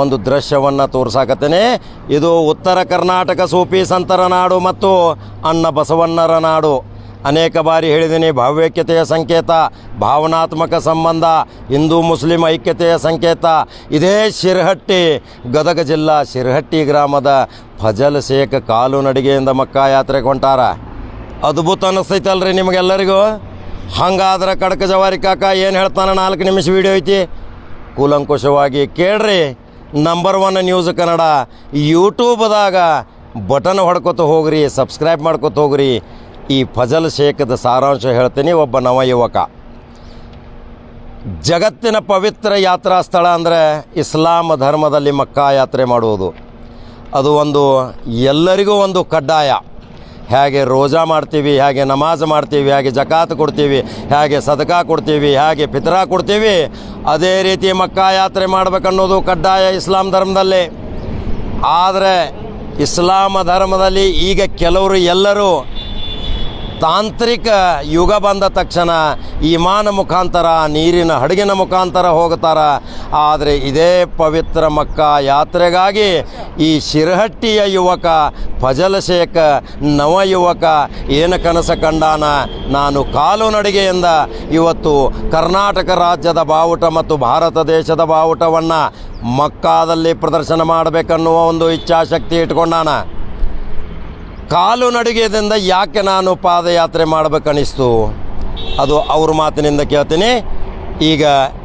ಒಂದು ದೃಶ್ಯವನ್ನು ತೋರ್ಸಾಕತ್ತೇನೆ. ಇದು ಉತ್ತರ ಕರ್ನಾಟಕ ಸೂಪಿ ಸಂತರ ನಾಡು ಮತ್ತು ಅಣ್ಣ ಬಸವಣ್ಣರ ನಾಡು. ಅನೇಕ ಬಾರಿ ಹೇಳಿದ್ದೀನಿ ಭಾವ್ಯೈಕ್ಯತೆಯ ಸಂಕೇತ, ಭಾವನಾತ್ಮಕ ಸಂಬಂಧ, ಹಿಂದೂ ಮುಸ್ಲಿಂ ಐಕ್ಯತೆಯ ಸಂಕೇತ. ಇದೇ ಶಿರಹಟ್ಟಿ, ಗದಗ ಜಿಲ್ಲಾ ಶಿರಹಟ್ಟಿ ಗ್ರಾಮದ ಫಜಲ್ ಶೇಖ್ ಕಾಲು ನಡಿಗೆಯಿಂದ ಮಕ್ಕಾ ಯಾತ್ರೆಗೆ ಹೊಂಟಾರ ಅದ್ಭುತ ಅನ್ನಿಸ್ತೈತಲ್ರಿ ನಿಮಗೆಲ್ಲರಿಗೂ. ಹಂಗಾದ್ರೆ ಕಡಕ ಜವಾರಿ ಕಾಕ ಏನು ಹೇಳ್ತಾನೆ ನಾಲ್ಕು ನಿಮಿಷ ವೀಡಿಯೋ ಐತಿ. ಕೂಲಂಕುಷವಾಗಿ ಕೇಳ್ರಿ. Number one news Kannada. ಯೂಟ್ಯೂಬ್ದಾಗ button ಹೊಡ್ಕೊತ ಹೋಗ್ರಿ ಸಬ್ಸ್ಕ್ರೈಬ್ ಮಾಡ್ಕೊತ ಹೋಗ್ರಿ. ಈ ಫಜಲ್ ಶೇಖದ ಸಾರಾಂಶ ಹೇಳ್ತೀನಿ, ಒಬ್ಬ ನವ ಯುವಕ ಜಗತ್ತಿನ ಪವಿತ್ರ ಯಾತ್ರಾ ಸ್ಥಳ ಅಂದರೆ ಇಸ್ಲಾಂ ಧರ್ಮದಲ್ಲಿ ಮಕ್ಕಾ ಯಾತ್ರೆ ಮಾಡುವುದು. ಅದು ಒಂದು ಎಲ್ಲರಿಗೂ ಒಂದು ಕಡ್ಡಾಯ. ಹೇಗೆ ರೋಜಾ ಮಾಡ್ತೀವಿ, ಹೇಗೆ ನಮಾಜ್ ಮಾಡ್ತೀವಿ, ಹೇಗೆ ಜಕಾತ್ ಕೊಡ್ತೀವಿ, ಹೇಗೆ ಸದಕಾ ಕೊಡ್ತೀವಿ, ಹೇಗೆ ಫಿತ್ರಾ ಕೊಡ್ತೀವಿ, ಅದೇ ರೀತಿ ಮಕ್ಕಾ ಯಾತ್ರೆ ಮಾಡಬೇಕನ್ನೋದು ಕಡ್ಡಾಯ ಇಸ್ಲಾಂ ಧರ್ಮದಲ್ಲಿ. ಆದರೆ ಇಸ್ಲಾಮ ಧರ್ಮದಲ್ಲಿ ಈಗ ಕೆಲವರು ಎಲ್ಲರೂ ತಾಂತ್ರಿಕ ಯುಗ ಬಂದ ತಕ್ಷಣ ವಿಮಾನ ಮುಖಾಂತರ, ನೀರಿನ ಹಡಗಿನ ಮುಖಾಂತರ ಹೋಗ್ತಾರೆ ಆದರೆ ಇದೇ ಪವಿತ್ರ ಮಕ್ಕ ಯಾತ್ರೆಗಾಗಿ ಈ ಶಿರಹಟ್ಟಿಯ ಯುವಕ ಫಜಲ್ ಶೇಖ್ ನವ ಯುವಕ, ಏನು ಕನಸ ಕಂಡಾನ? ನಾನು ಕಾಲು ನಡಿಗೆಯಿಂದ ಇವತ್ತು ಕರ್ನಾಟಕ ರಾಜ್ಯದ ಬಾವುಟ ಮತ್ತು ಭಾರತ ದೇಶದ ಬಾವುಟವನ್ನು ಮಕ್ಕಾದಲ್ಲಿ ಪ್ರದರ್ಶನ ಮಾಡಬೇಕನ್ನುವ ಒಂದು ಇಚ್ಛಾಶಕ್ತಿ ಇಟ್ಕೊಂಡಾನ ಕಾಲು ನಡಿಗೆದಿಂದ ಯಾಕೆ ನಾನು ಪಾದಯಾತ್ರೆ ಮಾಡಬೇಕನ್ನಿಸ್ತು? ಅದು ಅವ್ರ ಮಾತಿನಿಂದ ಕೇಳ್ತೀನಿ. ಈಗ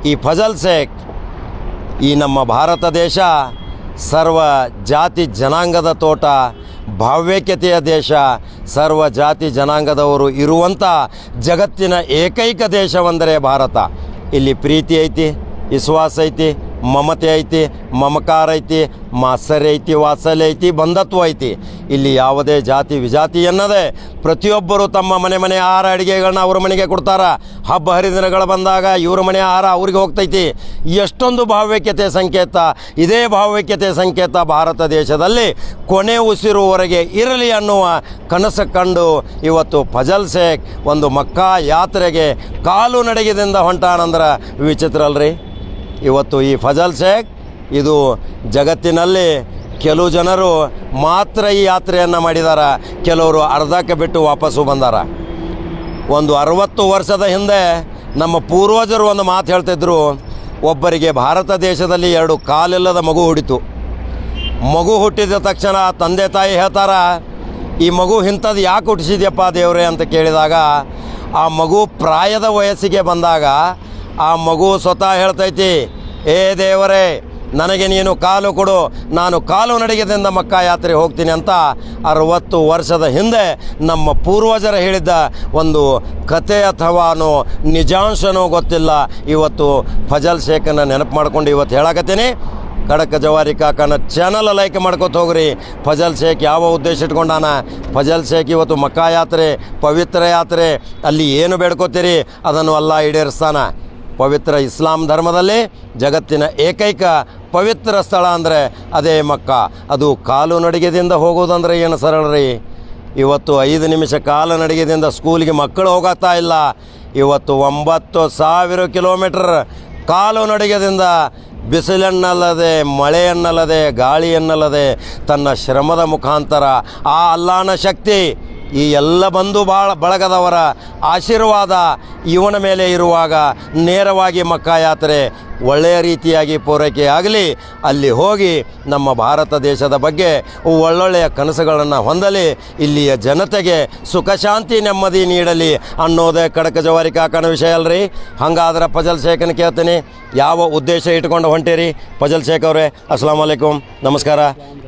ಈ ಫಜಲ್ ಶೇಖ್, ಈ ನಮ್ಮ ಭಾರತ ದೇಶ ಸರ್ವ ಜಾತಿ ಜನಾಂಗದ ತೋಟ ಭಾವ್ಯಕ್ಯತೆಯ ದೇಶ, ಸರ್ವ ಜಾತಿ ಜನಾಂಗದವರು ಇರುವಂಥ ಜಗತ್ತಿನ ಏಕೈಕ ದೇಶವೆಂದರೆ ಭಾರತ. ಇಲ್ಲಿ ಪ್ರೀತಿ ಐತಿ, ವಿಶ್ವಾಸ ಐತಿ ಮಮತೆ ಐತಿ, ಮಮಕಾರ ಐತಿ, ಮಾತ್ಸರ್ಯ ಐತಿ, ವಾತ್ಸಲ್ಯ ಐತಿ, ಬಂಧತ್ವ ಐತಿ. ಇಲ್ಲಿ ಯಾವುದೇ ಜಾತಿ, ವಿಜಾತಿ ಎನ್ನದೇ ಪ್ರತಿಯೊಬ್ಬರು ತಮ್ಮ ಮನೆ ಮನೆ ಆಹಾರ ಅಡುಗೆಗಳನ್ನ ಅವ್ರ ಮನೆಗೆ ಕೊಡ್ತಾರೆ. ಹಬ್ಬ ಹರಿದಿನಗಳು ಬಂದಾಗ ಇವ್ರ ಮನೆ ಆಹಾರ ಅವ್ರಿಗೆ ಹೋಗ್ತೈತಿ. ಎಷ್ಟೊಂದು ಭಾವೈಕ್ಯತೆ ಸಂಕೇತ. ಇದೇ ಭಾವೈಕ್ಯತೆ ಸಂಕೇತ ಭಾರತ ದೇಶದಲ್ಲಿ ಕೊನೆ ಉಸಿರುವವರೆಗೆ ಇರಲಿ ಅನ್ನುವ ಕನಸು ಕಂಡು ಇವತ್ತು ಫಜಲ್ ಶೇಖ್ ಒಂದು ಮಕ್ಕಾ ಯಾತ್ರೆಗೆ ಕಾಲು ನಡಿಗೆದಿಂದ ಹೊಂಟಾನಂದ್ರೆ ವಿಚಿತ್ರ ಅಲ್ರಿ? ಇವತ್ತು ಈ ಫಜಲ್ ಶೇಖ್, ಇದು ಜಗತ್ತಿನಲ್ಲಿ ಕೆಲವು ಜನರು ಮಾತ್ರ ಈ ಯಾತ್ರೆಯನ್ನು ಮಾಡಿದಾರ, ಕೆಲವರು ಅರ್ಧಕ್ಕೆ ಬಿಟ್ಟು ವಾಪಸ್ಸು ಬಂದಾರ. ಒಂದು ಅರವತ್ತು ವರ್ಷದ ಹಿಂದೆ ನಮ್ಮ ಪೂರ್ವಜರು ಒಂದು ಮಾತು ಹೇಳ್ತಿದ್ರು, ಒಬ್ಬರಿಗೆ ಭಾರತ ದೇಶದಲ್ಲಿ ಎರಡು ಕಾಲಿಲ್ಲದ ಮಗು ಹುಡಿತು. ಮಗು ಹುಟ್ಟಿದ ತಕ್ಷಣ ತಂದೆ ತಾಯಿ ಹೇಳ್ತಾರ, ಈ ಮಗು ಇಂಥದ್ದು ಯಾಕೆ ಹುಟ್ಟಿಸಿದ್ಯಪ್ಪ ದೇವರೇ? ಅಂತ ಕೇಳಿದಾಗ, ಆ ಮಗು ಪ್ರಾಯದ ವಯಸ್ಸಿಗೆ ಬಂದಾಗ ಆ ಮಗು ಸ್ವತಃ ಹೇಳ್ತೈತಿ, ಏ ದೇವರೇ, ನನಗೆ ನೀನು ಕಾಲು ಕೊಡು, ನಾನು ಕಾಲು ನಡಿಗೆದಿಂದ ಮಕ್ಕ ಯಾತ್ರೆ ಹೋಗ್ತೀನಿ ಅಂತ ಅರವತ್ತು ವರ್ಷದ ಹಿಂದೆ ನಮ್ಮ ಪೂರ್ವಜರು ಹೇಳಿದ್ದ ಒಂದು ಕತೆ ಅಥವಾನೋ ನಿಜಾಂಶನೋ ಗೊತ್ತಿಲ್ಲ. ಇವತ್ತು ಫಜಲ್ ಶೇಖನ ನೆನಪು ಮಾಡ್ಕೊಂಡು ಇವತ್ತು ಹೇಳಕತ್ತೀನಿ. ಕಡಕ ಜವಾರಿ ಕಾಕನ ಚಾನಲ್ ಲೈಕ್ ಮಾಡ್ಕೊತ ಹೋಗ್ರಿ. ಫಜಲ್ ಶೇಖ್ ಯಾವ ಉದ್ದೇಶ ಇಟ್ಕೊಂಡಾನ? ಫಜಲ್ ಶೇಖ್ ಇವತ್ತು ಮಕ್ಕಾ ಯಾತ್ರೆ ಪವಿತ್ರ ಯಾತ್ರೆ, ಅಲ್ಲಿ ಏನು ಬೇಡ್ಕೋತೀರಿ? ಅದನ್ನು ಅಲ್ಲ ಈಡೇರಿಸ್ತಾನ. ಪವಿತ್ರ ಇಸ್ಲಾಂ ಧರ್ಮದಲ್ಲಿ ಜಗತ್ತಿನ ಏಕೈಕ ಪವಿತ್ರ ಸ್ಥಳ ಅಂದರೆ ಅದೇ ಮಕ್ಕ. ಅದು ಕಾಲು ನಡಿಗೆದಿಂದ ಹೋಗೋದಂದ್ರೆ ಏನು ಸರಳ ರೀ? ಇವತ್ತು ಐದು ನಿಮಿಷ ಕಾಲು ನಡಿಗೆದಿಂದ ಸ್ಕೂಲಿಗೆ ಮಕ್ಕಳು ಹೋಗತ್ತಾ ಇಲ್ಲ. ಇವತ್ತು ಒಂಬತ್ತು ಸಾವಿರ ಕಿಲೋಮೀಟರ್ ಕಾಲು ನಡಿಗೆದಿಂದ ಬಿಸಿಲನ್ನಲ್ಲದೆ, ಮಳೆಯನ್ನಲ್ಲದೆ, ಗಾಳಿಯನ್ನಲ್ಲದೆ ತನ್ನ ಶ್ರಮದ ಮುಖಾಂತರ ಆ ಅಲ್ಲಾನ ಶಕ್ತಿ ಈ ಎಲ್ಲ ಬಂಧು ಬಾಳ ಬಳಗದವರ ಆಶೀರ್ವಾದ ಇವನ ಮೇಲೆ ಇರುವಾಗ ನೇರವಾಗಿ ಮಕ್ಕಾ ಯಾತ್ರೆ ಒಳ್ಳೆಯ ರೀತಿಯಾಗಿ ಪೂರೈಕೆ ಆಗಲಿ. ಅಲ್ಲಿ ಹೋಗಿ ನಮ್ಮ ಭಾರತ ದೇಶದ ಬಗ್ಗೆ ಒಳ್ಳೊಳ್ಳೆಯ ಕನಸುಗಳನ್ನು ಹೊಂದಲಿ. ಇಲ್ಲಿಯ ಜನತೆಗೆ ಸುಖ, ಶಾಂತಿ, ನೆಮ್ಮದಿ ನೀಡಲಿ ಅನ್ನೋದೇ ಕಡಕ ಜವಾರಿ ಕಾಕಣ ವಿಷಯ ಅಲ್ರಿ. ಹಂಗಾದ್ರೆ ಪಜಲ್ ಶೇಖನ್ ಕೇಳ್ತೀನಿ. ಯಾವ ಉದ್ದೇಶ ಇಟ್ಕೊಂಡು ಹೊಂಟೀರಿ? ಪಜಲ್ ಶೇಖ್ ಅವರೇ ಅಸ್ಲಾಂ ನಮಸ್ಕಾರ.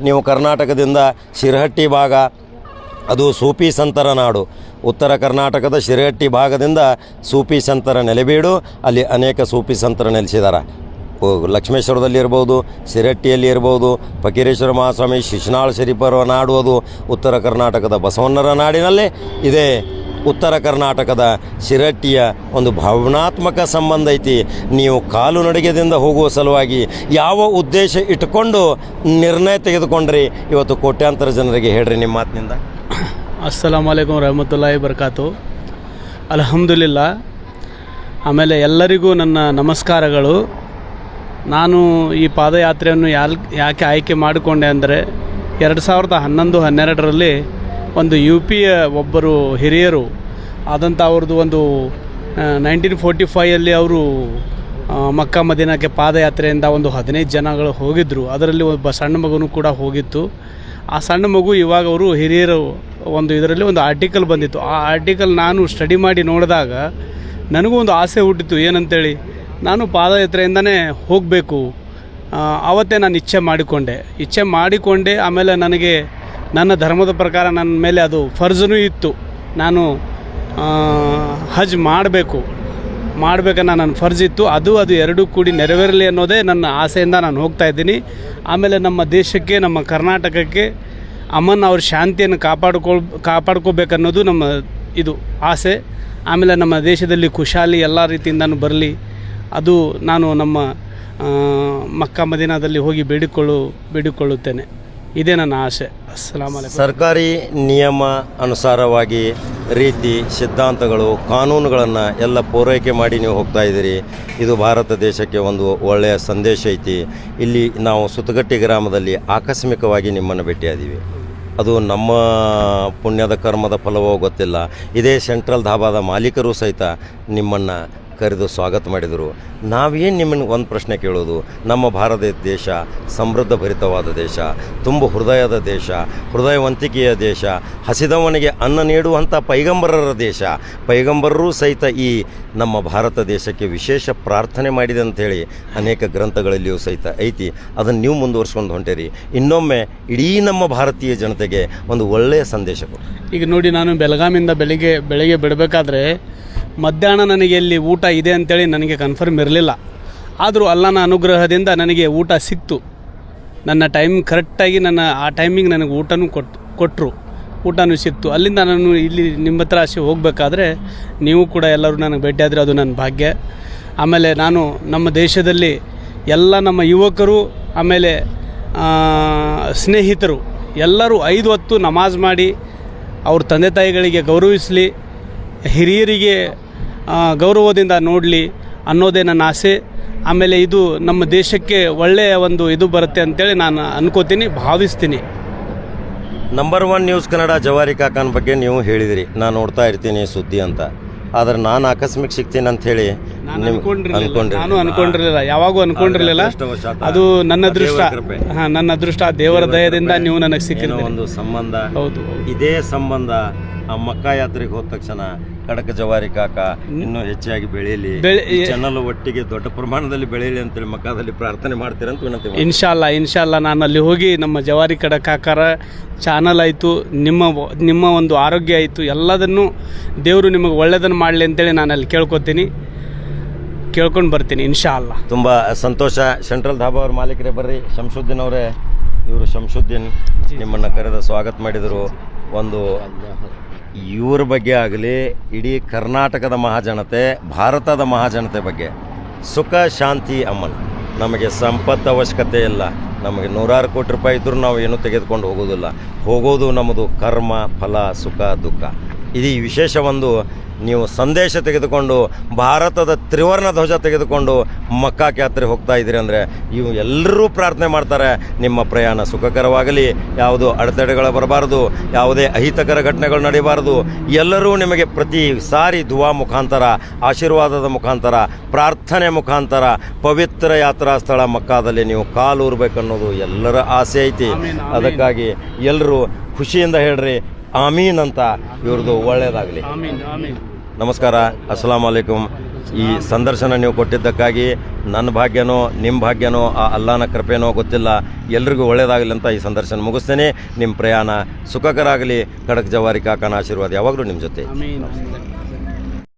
ನೀವು ಕರ್ನಾಟಕದಿಂದ ಶಿರಹಟ್ಟಿ ಭಾಗ ಅದು ಸೂಫಿ ಸಂತರ ನಾಡು. ಉತ್ತರ ಕರ್ನಾಟಕದ ಶಿರಹಟ್ಟಿ ಭಾಗದಿಂದ ಸೂಫಿ ಸಂತರ ನೆಲೆಬೀಡು. ಅಲ್ಲಿ ಅನೇಕ ಸೂಫಿ ಸಂತರ ನೆಲೆಸಿದ್ದಾರೆ ಲಕ್ಷ್ಮೇಶ್ವರದಲ್ಲಿ ಇರ್ಬೋದು, ಶಿರಟ್ಟಿಯಲ್ಲಿ ಇರ್ಬೋದು, ಫಕೀರೇಶ್ವರ ಮಹಾಸ್ವಾಮಿ, ಶಿಶುನಾಳ ಶರೀಫರ ನಾಡು ಅದು. ಉತ್ತರ ಕರ್ನಾಟಕದ ಬಸವಣ್ಣರ ನಾಡಿನಲ್ಲಿ ಇದೇ ಉತ್ತರ ಕರ್ನಾಟಕದ ಶಿರಟ್ಟಿಯ ಒಂದು ಭಾವನಾತ್ಮಕ ಸಂಬಂಧ ಐತಿ. ನೀವು ಕಾಲು ನಡಿಗೆದಿಂದ ಹೋಗುವ ಸಲುವಾಗಿ ಯಾವ ಉದ್ದೇಶ ಇಟ್ಟುಕೊಂಡು ನಿರ್ಣಯ ತೆಗೆದುಕೊಂಡ್ರಿ? ಇವತ್ತು ಕೋಟ್ಯಾಂತರ ಜನರಿಗೆ ಹೇಳ್ರಿ ನಿಮ್ಮ ಮಾತಿನಿಂದ. ಅಸ್ಸಲಾಮ್ ಅಲೈಕುಮ್ ರಹಮತುಲ್ಲಾಹಿ ಬರ್ಕಾತು ಅಲ್ಹಮ್ದುಲಿಲ್ಲ ಆಮೇಲೆ ಎಲ್ಲರಿಗೂ ನನ್ನ ನಮಸ್ಕಾರಗಳು. ನಾನು ಈ ಪಾದಯಾತ್ರೆಯನ್ನು ಯಾಲ್, ಯಾಕೆ ಆಯ್ಕೆ ಮಾಡಿಕೊಂಡೆ ಅಂದರೆ, ಎರಡು ಸಾವಿರದ ಹನ್ನೊಂದು, ಹನ್ನೆರಡರಲ್ಲಿ ಒಂದು ಯು ಪಿಯ ಒಬ್ಬರು ಹಿರಿಯರು ಆದಂಥ ಅವ್ರದ್ದು ಒಂದು ನೈನ್ಟೀನ್ ಫೋರ್ಟಿ ಫೈಯಲ್ಲಿ ಅವರು ಮಕ್ಕ ಮದಿನಕ್ಕೆ ಪಾದಯಾತ್ರೆಯಿಂದ ಒಂದು ಹದಿನೈದು ಜನಗಳು ಹೋಗಿದ್ದರು ಅದರಲ್ಲಿ ಒಬ್ಬ ಸಣ್ಣ ಮಗುನೂ ಕೂಡ ಹೋಗಿತ್ತು. ಆ ಸಣ್ಣ ಮಗು ಇವಾಗ ಅವರು ಹಿರಿಯರು ಒಂದು ಇದರಲ್ಲಿ ಒಂದು ಆರ್ಟಿಕಲ್ ಬಂದಿತ್ತು. ಆ ಆರ್ಟಿಕಲ್ ನಾನು ಸ್ಟಡಿ ಮಾಡಿ ನೋಡಿದಾಗ ನನಗೂ ಒಂದು ಆಸೆ ಹುಟ್ಟಿತು. ಏನಂತೇಳಿ? ನಾನು ಪಾದಯಾತ್ರೆಯಿಂದನೇ ಹೋಗಬೇಕು. ಆವತ್ತೇ ನಾನು ಇಚ್ಛೆ ಮಾಡಿಕೊಂಡೆ. ಇಚ್ಛೆ ಮಾಡಿಕೊಂಡೆ, ಆಮೇಲೆ ನನಗೆ ನನ್ನ ಧರ್ಮದ ಪ್ರಕಾರ ನನ್ನ ಮೇಲೆ ಅದು ಫರ್ಜನೂ ಇತ್ತು. ನಾನು ಹಜ್ ಮಾಡಬೇಕು. ಮಾಡಬೇಕನ್ನ ನನ್ನ ಫರ್ಜ್ ಇತ್ತು. ಅದು ಅದು ಎರಡೂ ಕೂಡಿ ನೆರವೇರಲಿ ಅನ್ನೋದೇ ನನ್ನ ಆಸೆಯಿಂದ ನಾನು ಹೋಗ್ತಾ ಇದ್ದೀನಿ. ಆಮೇಲೆ ನಮ್ಮ ದೇಶಕ್ಕೆ, ನಮ್ಮ ಕರ್ನಾಟಕಕ್ಕೆ ಅಮ್ಮನ ಅವ್ರ ಶಾಂತಿಯನ್ನು ಕಾಪಾಡ್ಕೊಳ್, ಕಾಪಾಡ್ಕೋಬೇಕನ್ನೋದು ನಮ್ಮ ಇದು ಆಸೆ. ಆಮೇಲೆ ನಮ್ಮ ದೇಶದಲ್ಲಿ ಖುಷಾಲಿ ಎಲ್ಲ ರೀತಿಯಿಂದನೂ ಬರಲಿ. ಅದು ನಾನು ನಮ್ಮ ಮಕ್ಕ ಮದೀನಾದಲ್ಲಿ ಹೋಗಿ ಬೇಡಿಕೊಳ್ಳು, ಬೇಡಿಕೊಳ್ಳುತ್ತೇನೆ. ಇದೇ ನನ್ನ ಆಸೆ. ಅಲೈಕುಮ್. ಸರ್ಕಾರಿ ನಿಯಮ ಅನುಸಾರವಾಗಿ ರೀತಿ, ಸಿದ್ಧಾಂತಗಳು, ಕಾನೂನುಗಳನ್ನು ಎಲ್ಲ ಪೂರೈಕೆ ಮಾಡಿ ನೀವು ಹೋಗ್ತಾ ಇದ್ದೀರಿ. ಇದು ಭಾರತ ದೇಶಕ್ಕೆ ಒಂದು ಒಳ್ಳೆಯ ಸಂದೇಶ ಐತಿ. ಇಲ್ಲಿ ನಾವು ಸುತ್ತಗಟ್ಟಿ ಗ್ರಾಮದಲ್ಲಿ ಆಕಸ್ಮಿಕವಾಗಿ ನಿಮ್ಮನ್ನು ಭೇಟಿಯಾದೀವಿ. ಅದು ನಮ್ಮ ಪುಣ್ಯದ ಕರ್ಮದ ಫಲವೋ ಗೊತ್ತಿಲ್ಲ. ಇದೇ ಸೆಂಟ್ರಲ್ ಧಾಬಾದ ಮಾಲೀಕರು ಸಹಿತ ನಿಮ್ಮನ್ನು ಕರೆದು ಸ್ವಾಗತ ಮಾಡಿದರು. ನಾವೇನು ನಿಮ್ಮನ್ನು ಒಂದು ಪ್ರಶ್ನೆ ಕೇಳೋದು? ನಮ್ಮ ಭಾರತ ದೇಶ ಸಮೃದ್ಧ ಭರಿತವಾದ ದೇಶ, ತುಂಬ ಹೃದಯದ ದೇಶ, ಹೃದಯವಂತಿಕೆಯ ದೇಶ, ಹಸಿದವನಿಗೆ ಅನ್ನ ನೀಡುವಂಥ ಪೈಗಂಬರರ ದೇಶ. ಪೈಗಂಬರರೂ ಸಹಿತ ಈ ನಮ್ಮ ಭಾರತ ದೇಶಕ್ಕೆ ವಿಶೇಷ ಪ್ರಾರ್ಥನೆ ಮಾಡಿದೆ ಅಂಥೇಳಿ ಅನೇಕ ಗ್ರಂಥಗಳಲ್ಲಿಯೂ ಸಹಿತ ಐತಿ. ಅದನ್ನು ನೀವು ಮುಂದುವರ್ಸ್ಕೊಂಡು ಹೊಂಟೇರಿ. ಇನ್ನೊಮ್ಮೆ ಇಡೀ ನಮ್ಮ ಭಾರತೀಯ ಜನತೆಗೆ ಒಂದು ಒಳ್ಳೆಯ ಸಂದೇಶ ಕೊಡಿ. ಈಗ ನೋಡಿ ನಾನು ಬೆಳಗಾಮಿಂದ ಬೆಳಿಗ್ಗೆ, ಬೆಳಗ್ಗೆ ಬಿಡಬೇಕಾದ್ರೆ ಮಧ್ಯಾಹ್ನ ನನಗೆ ಇಲ್ಲಿ ಊಟ ಇದೆ ಅಂತೇಳಿ ನನಗೆ ಕನ್ಫರ್ಮ್ ಇರಲಿಲ್ಲ. ಆದರೂ ಅಲ್ಲನ ಅನುಗ್ರಹದಿಂದ ನನಗೆ ಊಟ ಸಿಕ್ತು. ನನ್ನ ಟೈಮ್ ಕರೆಕ್ಟಾಗಿ ನನ್ನ ಆ ಟೈಮಿಂಗ್ ನನಗೆ ಊಟನೂ ಕೊಟ್ಟು ಕೊಟ್ಟರು ಊಟನೂ ಸಿಕ್ತು. ಅಲ್ಲಿಂದ ನಾನು ಇಲ್ಲಿ ನಿಮ್ಮ ಹತ್ರ ಆಸೆ ಹೋಗಬೇಕಾದ್ರೆ ನೀವು ಕೂಡ ಎಲ್ಲರೂ ನನಗೆ ಭೇಟಿಯಾದರೆ ಅದು ನನ್ನ ಭಾಗ್ಯ. ಆಮೇಲೆ ನಾನು ನಮ್ಮ ದೇಶದಲ್ಲಿ ಎಲ್ಲ ನಮ್ಮ ಯುವಕರು, ಆಮೇಲೆ ಸ್ನೇಹಿತರು ಎಲ್ಲರೂ ಐದು ಹೊತ್ತು ನಮಾಜ್ ಮಾಡಿ ಅವ್ರ ತಂದೆ ತಾಯಿಗಳಿಗೆ ಗೌರವಿಸಲಿ, ಹಿರಿಯರಿಗೆ ಗೌರವದಿಂದ ನೋಡಲಿ ಅನ್ನೋದೇ ನನ್ನ ಆಸೆ. ಆಮೇಲೆ ಇದು ನಮ್ಮ ದೇಶಕ್ಕೆ ಒಳ್ಳೆಯ ಒಂದು ಇದು ಬರುತ್ತೆ ಅಂತೇಳಿ ನಾನು ಅನ್ಕೋತೀನಿ, ಭಾವಿಸ್ತೀನಿ. ನಂಬರ್ ಒನ್ ನ್ಯೂಸ್ ಕನ್ನಡ ಜವಾರಿ ಕಾಕನ ಬಗ್ಗೆ ನೀವು ಹೇಳಿದಿರಿ. ನಾನು ನೋಡ್ತಾ ಇರ್ತೀನಿ ಸುದ್ದಿ ಅಂತ. ಆದ್ರೆ ನಾನು ಆಕಸ್ಮಿಕ ಸಿಗ್ತೀನಿ ಹೇಳಿ ನಾನು ಅನ್ಕೊಂಡಿರ್ಲಿಲ್ಲ ಅನ್ಕೊಂಡಿರ್ಲಿಲ್ಲ. ನಾನು ಅನ್ಕೊಂಡಿರಲಿಲ್ಲ. ಯಾವಾಗೂ ಅನ್ಕೊಂಡಿರ್ಲಿಲ್ಲ. ಅದು ನನ್ನ ಅದೃಷ್ಟ ಹಾಂ ನನ್ನ ಅದೃಷ್ಟ ಆ ದೇವರ ದಯದಿಂದ ನೀವು ನನಗೆ ಸಿಕ್ಕಿರೋ ಒಂದು ಸಂಬಂಧ. ಹೌದು ಇದೇ ಸಂಬಂಧ ಆ ಮಕ್ಕ ಯಾತ್ರೆಗೆ ಹೋದ ತಕ್ಷಣ ಕಡಕ ಜವಾರಿ ಕಾಕ ಇನ್ನೂ ಹೆಚ್ಚಾಗಿ ಬೆಳೀಲಿ ಬೆಳೆ- ಚಾನಲ್ ಒಟ್ಟಿಗೆ ದೊಡ್ಡ ಪ್ರಮಾಣದಲ್ಲಿ ಬೆಳೀಲಿ ಅಂತೇಳಿ ಮಕ್ಕದಲ್ಲಿ ಪ್ರಾರ್ಥನೆ ಮಾಡ್ತೀರಂತ ವಿನಂತಿ. ಇನ್ಶಾಲ್ಲ ಇನ್ಶಾಲ್ಲ ನಾನು ಅಲ್ಲಿ ಹೋಗಿ ನಮ್ಮ ಜವಾರಿ ಕಡಕಾಕಾರ ಚಾನಲ್ ಆಯಿತು ನಿಮ್ಮ ನಿಮ್ಮ ಒಂದು ಆರೋಗ್ಯ ಆಯಿತು ಎಲ್ಲದನ್ನು ದೇವರು ನಿಮಗೆ ಒಳ್ಳೆಯದನ್ನು ಮಾಡಲಿ ಅಂತೇಳಿ ನಾನು ಅಲ್ಲಿ ಕೇಳ್ಕೊತೀನಿ. ಕೇಳ್ಕೊಂಡು ಬರ್ತೀನಿ ಇನ್ಶಾ ಅಲ್ಲ ತುಂಬ ಸಂತೋಷ. ಸೆಂಟ್ರಲ್ ಧಾಬಾ ಅವ್ರ ಮಾಲೀಕರೇ ಬರ್ರಿ. ಶಂಶುದ್ದೀನ್ ಅವರೇ ಇವರು ಶಂಶುದ್ದೀನ್ ನಿಮ್ಮನ್ನು ಕರೆದ ಸ್ವಾಗತ ಮಾಡಿದರು. ಒಂದು ಇವ್ರ ಬಗ್ಗೆ ಆಗಲಿ ಇಡೀ ಕರ್ನಾಟಕದ ಮಹಾಜನತೆ ಭಾರತದ ಮಹಾಜನತೆ ಬಗ್ಗೆ. ಸುಖ ಶಾಂತಿ ಅಮ್ಮನ್ ನಮಗೆ ಸಂಪತ್ತು ಅವಶ್ಯಕತೆ ಇಲ್ಲ. ನಮಗೆ ನೂರಾರು ಕೋಟಿ ರೂಪಾಯಿ ಇದ್ದರೂ ನಾವು ಏನೂ ತೆಗೆದುಕೊಂಡು ಹೋಗೋದಿಲ್ಲ. ಹೋಗೋದು ನಮ್ಮದು ಕರ್ಮ ಫಲ ಸುಖ ದುಃಖ. ಇದು ವಿಶೇಷ ಒಂದು ನೀವು ಸಂದೇಶ ತೆಗೆದುಕೊಂಡು ಭಾರತದ ತ್ರಿವರ್ಣ ಧ್ವಜ ತೆಗೆದುಕೊಂಡು ಮಕ್ಕಾಕ್ಕೆ ಯಾತ್ರೆ ಹೋಗ್ತಾ ಇದ್ದೀರಿ ಅಂದರೆ ಇವು ಎಲ್ಲರೂ ಪ್ರಾರ್ಥನೆ ಮಾಡ್ತಾರೆ. ನಿಮ್ಮ ಪ್ರಯಾಣ ಸುಖಕರವಾಗಲಿ ಯಾವುದು ಅಡೆತಡೆಗಳು ಬರಬಾರದು ಯಾವುದೇ ಅಹಿತಕರ ಘಟನೆಗಳು ನಡೆಯಬಾರದು ಎಲ್ಲರೂ ನಿಮಗೆ ಪ್ರತಿ ಸಾರಿ ದುವಾ ಮುಖಾಂತರ ಆಶೀರ್ವಾದದ ಮುಖಾಂತರ ಪ್ರಾರ್ಥನೆ ಮುಖಾಂತರ ಪವಿತ್ರ ಯಾತ್ರಾ ಸ್ಥಳ ಮಕ್ಕಾದಲ್ಲಿ ನೀವು ಕಾಲೂರ್ಬೇಕನ್ನೋದು ಎಲ್ಲರ ಆಸೆ ಐತಿ. ಅದಕ್ಕಾಗಿ ಎಲ್ಲರೂ ಖುಷಿಯಿಂದ ಹೇಳ್ರಿ ಆಮೀನ್ ಅಂತ ಇವ್ರದ್ದು ಒಳ್ಳೆಯದಾಗಲಿ ಆಮೀನ್ ಆಮೀನ್. ನಮಸ್ಕಾರ ಅಸ್ಸಲಾಂ ವಲೈಕುಮ್ ಈ ಸಂದರ್ಶನ ನೀವು ಕೊಟ್ಟಿದ್ದಕ್ಕಾಗಿ ನನ್ನ ಭಾಗ್ಯನೋ ನಿಮ್ಮ ಭಾಗ್ಯನೋ, ಆ ಅಲ್ಲಾನ ಕೃಪೆನೋ ಗೊತ್ತಿಲ್ಲ. ಎಲ್ರಿಗೂ ಒಳ್ಳೆಯದಾಗಲಿ ಅಂತ ಈ ಸಂದರ್ಶನ ಮುಗಿಸ್ತೇನೆ. ನಿಮ್ಮ ಪ್ರಯಾಣ ಸುಖಕರ ಆಗಲಿ ಖಡಕ್ ಜವಾರಿ ಕಾಕನ ಆಶೀರ್ವಾದ ಯಾವಾಗಲೂ ನಿಮ್ಮ ಜೊತೆ.